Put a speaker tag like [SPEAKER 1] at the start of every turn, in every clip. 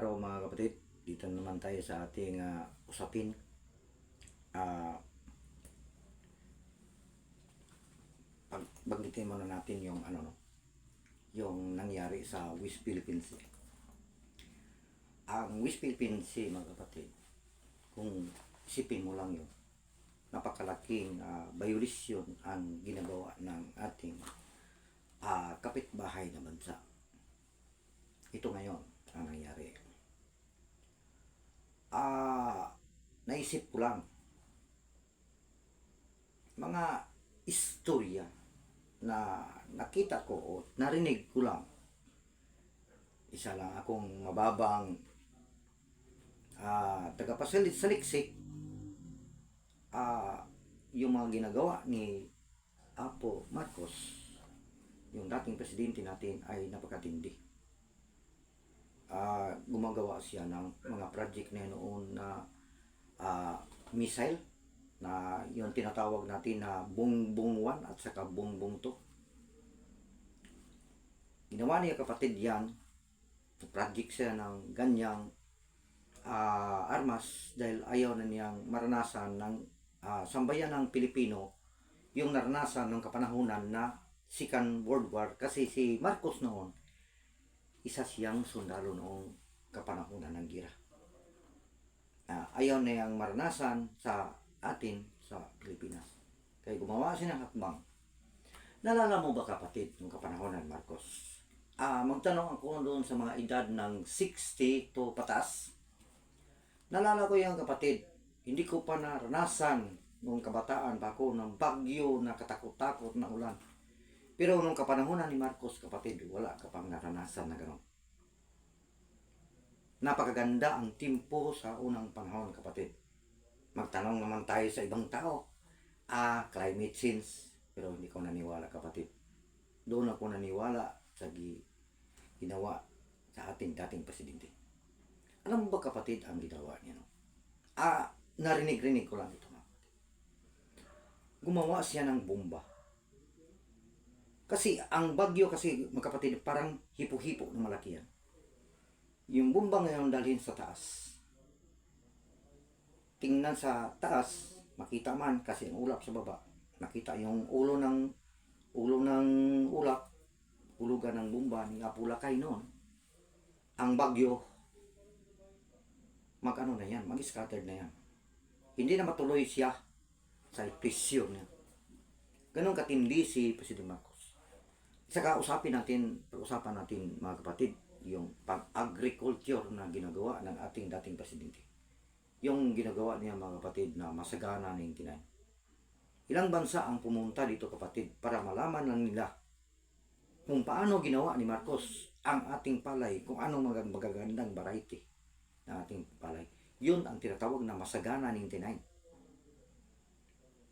[SPEAKER 1] araw mga kapatid, dito naman tayo sa ating ah, usapin. Ah pag bagnitin muna natin yung ano no, yung nangyari sa West Philippine Sea. Ang West Philippine Sea mga kapatid, kung isipin mo lang yun, napakalaking uh, violasyon ang ginagawa ng ating ah, kapitbahay na bansa. Ito ngayon ang nangyari. Ah, naisip ko lang mga istorya na nakita ko o narinig ko lang. Isa lang akong mababang ah tagapasalit saliksik ah yung mga ginagawa ni Apo Marcos yung dating presidente natin ay napakatindi. Ah, gumagawa siya ng mga project na noon na ah, missile na yung tinatawag natin na Bongbong 1 at saka Bongbong 2. Ginawa niya kapatid yan, project siya ng ganyang ah, armas dahil ayaw na niyang maranasan ng ah, sambayan ng Pilipino yung naranasan ng kapanahunan na Second World War kasi si Marcos noon isa siyang sundalo noong kapanahunan ng gira. Ah, ayaw na niyang maranasan sa atin sa Pilipinas. Kaya gumawa siya ng hakbang. Nalala mo ba kapatid yung kapanahonan Marcos? Ah, magtanong ako doon sa mga edad ng 60 to patas. Nalala ko yung kapatid, hindi ko pa naranasan nung kabataan pa ako ng bagyo na katakot-takot na ulan. Pero nung kapanahonan ni Marcos, kapatid, wala ka pang naranasan na gano'n. Napakaganda ang timpo sa unang panahon, kapatid. Magtanong naman tayo sa ibang tao. Ah, climate change. Pero hindi ko naniwala, kapatid. Doon ako naniwala sa gi- ginawa sa ating dating presidente. Alam mo ba, kapatid, ang ginawa niya, no? Ah, narinig-rinig ko lang ito, mga kapatid. Gumawa siya ng bomba. Kasi ang bagyo kasi mga kapatid parang hipo-hipo na malaki yan. Yung bomba ngayon dalhin sa taas. Tingnan sa taas, makita man kasi ang ulap sa baba. Nakita yung ulo ng ulo ng ulap, ulugan ng bomba ni Apulakay noon. Ang bagyo, mag-ano na yan, mag-scattered na yan. Hindi na matuloy siya sa presyon niya. Ganon katindi si President Marcos. Saka usapin natin, pag-usapan natin mga kapatid, yung pag-agriculture na ginagawa ng ating dating presidente. Yung ginagawa niya mga kapatid na masagana ng tinay. Ilang bansa ang pumunta dito kapatid para malaman lang nila kung paano ginawa ni Marcos ang ating palay, kung anong mag- magagandang variety ng ating palay. Yun ang tinatawag na masagana ng tinay.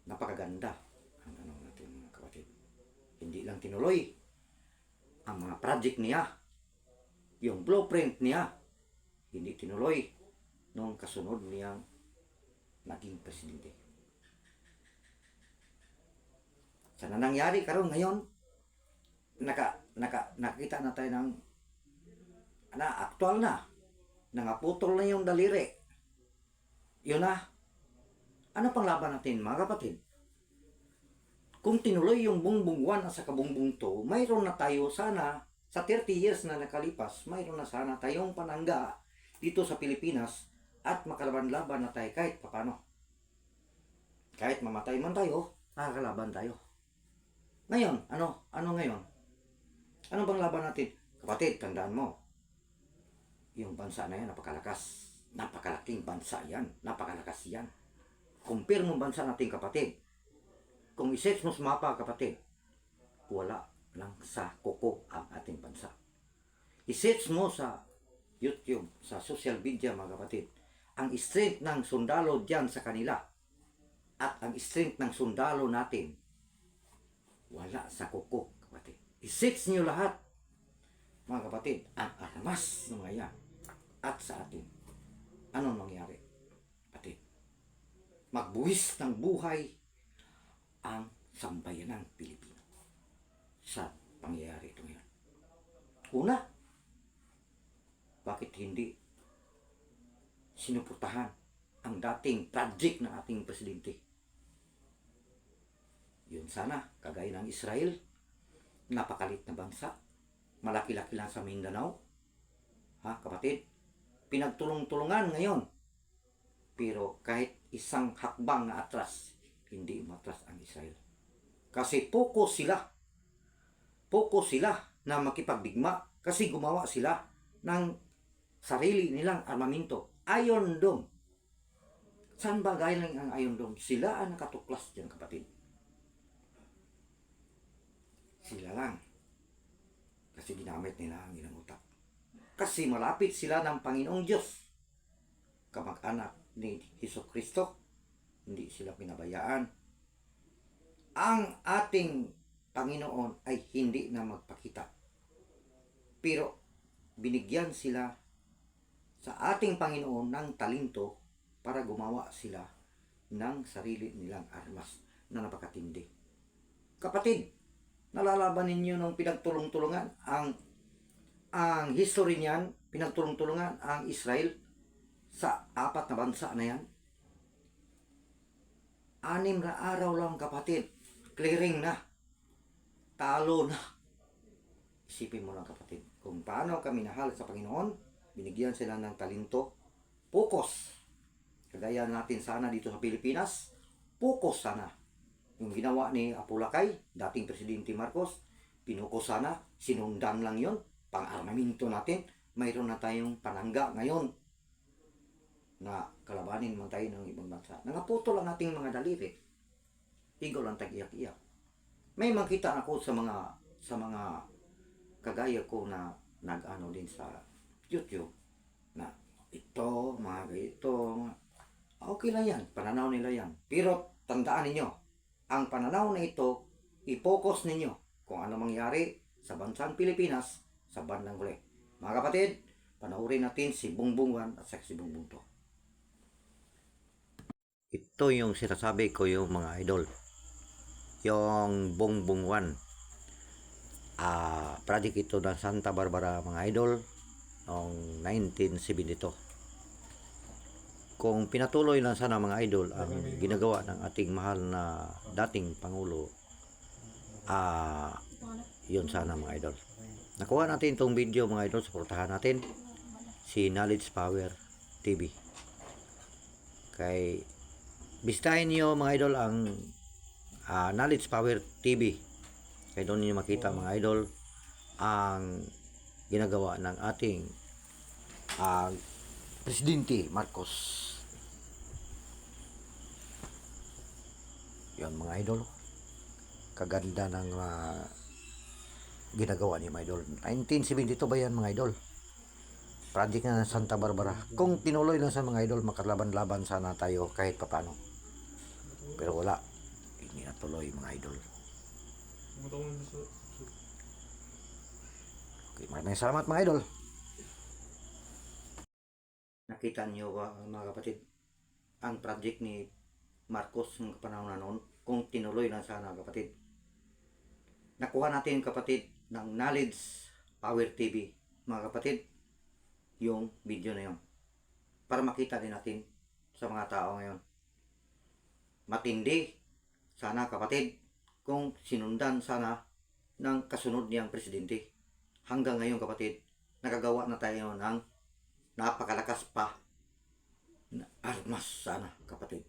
[SPEAKER 1] Napakaganda ang ano natin mga kapatid. Hindi lang tinuloy ang mga project niya, yung blueprint niya, hindi tinuloy nung kasunod niyang naging presidente. Sana nangyari karon ngayon, naka, naka, nakita na tayo ng na, aktual na. Nangaputol na yung daliri. Yun na. Ano pang laban natin mga kapatid? kung tinuloy yung bungbong 1 at sa kabungbong 2, mayroon na tayo sana, sa 30 years na nakalipas, mayroon na sana tayong panangga dito sa Pilipinas at makalaban-laban na tayo kahit papano. Kahit mamatay man tayo, nakakalaban tayo. Ngayon, ano? Ano ngayon? Ano bang laban natin? Kapatid, tandaan mo, yung bansa na yan, napakalakas. Napakalaking bansa yan. Napakalakas yan. Compare mo bansa natin kapatid kung isearch mo sa mapa, kapatid, wala lang sa kuko ang ating bansa. Isearch mo sa YouTube, sa social media, mga kapatid, ang strength ng sundalo diyan sa kanila at ang strength ng sundalo natin, wala sa kuko, kapatid. Isearch niyo lahat, mga kapatid, ang armas ng mga yan at sa atin. Anong nangyari, kapatid? Magbuwis ng buhay ang sambayanang Pilipino sa pangyayari ito ngayon. Una, bakit hindi sinuportahan ang dating tragic na ating presidente. Yun sana, kagaya ng Israel, napakalit na bansa, malaki-laki lang sa Mindanao. Ha, kapatid? Pinagtulong-tulungan ngayon. Pero kahit isang hakbang na atras, hindi umatras ang Israel. Kasi poko sila. Poko sila na makipagdigma kasi gumawa sila ng sarili nilang armamento. Iron Dome. Saan ba galing ang Iron Dome? Sila ang nakatuklas dyan, kapatid. Sila lang. Kasi ginamit nila ang ilang utak. Kasi malapit sila ng Panginoong Diyos. Kamag-anak ni Heso Kristo. Hindi sila pinabayaan. Ang ating Panginoon ay hindi na magpakita. Pero binigyan sila sa ating Panginoon ng talento para gumawa sila ng sarili nilang armas na napakatindi. Kapatid, nalalaban ninyo nung pinagtulong-tulungan ang ang history niyan, pinagtulong-tulungan ang Israel sa apat na bansa na yan. Anim na araw lang kapatid, clearing na, talo na. Isipin mo lang kapatid, kung paano kami nahal sa Panginoon, binigyan sila ng talento, focus. Kagaya natin sana dito sa Pilipinas, focus sana. Yung ginawa ni Apulakay, dating Presidente Marcos, pinuko sana, sinundan lang yon pang-armamento natin, mayroon na tayong panangga ngayon na kalabanin man tayo ng ibang bansa. Nangaputo lang ating mga daliri. Tigo lang tag-iyak-iyak. May makita ako sa mga sa mga kagaya ko na nag-ano din sa YouTube na ito, mga mga- okay lang yan, pananaw nila yan. Pero tandaan ninyo, ang pananaw na ito, i-focus ninyo kung ano mangyari sa bansang Pilipinas sa bandang huli. Mga kapatid, panoorin natin si Bongbong 1 at si Bongbong 2. Ito yung sinasabi ko yung mga idol. Yung Bongbong 1. Ah, project ito ng Santa Barbara mga idol noong 1972. Kung pinatuloy lang sana mga idol ang ginagawa ng ating mahal na dating Pangulo, ah, yun sana mga idol. Nakuha natin itong video mga idol, suportahan natin si Knowledge Power TV. Kay bistahin niyo mga idol ang ah, Knowledge Power TV. Kaya doon niyo makita mga idol ang ginagawa ng ating ah, Presidente Marcos. Yan mga idol. Kaganda ng ah, ginagawa ni mga idol. 1972 ba yan mga idol? Project na ng Santa Barbara. Kung tinuloy lang sa mga idol, makalaban-laban sana tayo kahit papano. Pero wala. Natuloy mga idol. Okay, maraming salamat mga idol. Nakita niyo ba mga kapatid ang project ni Marcos ng panahon na noon kung tinuloy lang sana kapatid. Nakuha natin kapatid ng Knowledge Power TV mga kapatid yung video na yun para makita din natin sa mga tao ngayon. Matindi sana kapatid kung sinundan sana ng kasunod niyang presidente. Hanggang ngayon kapatid, nakagawa na tayo ng napakalakas pa na armas sana kapatid.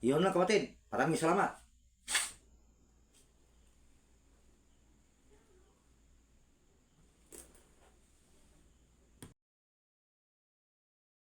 [SPEAKER 1] Yun lang kapatid. Maraming salamat.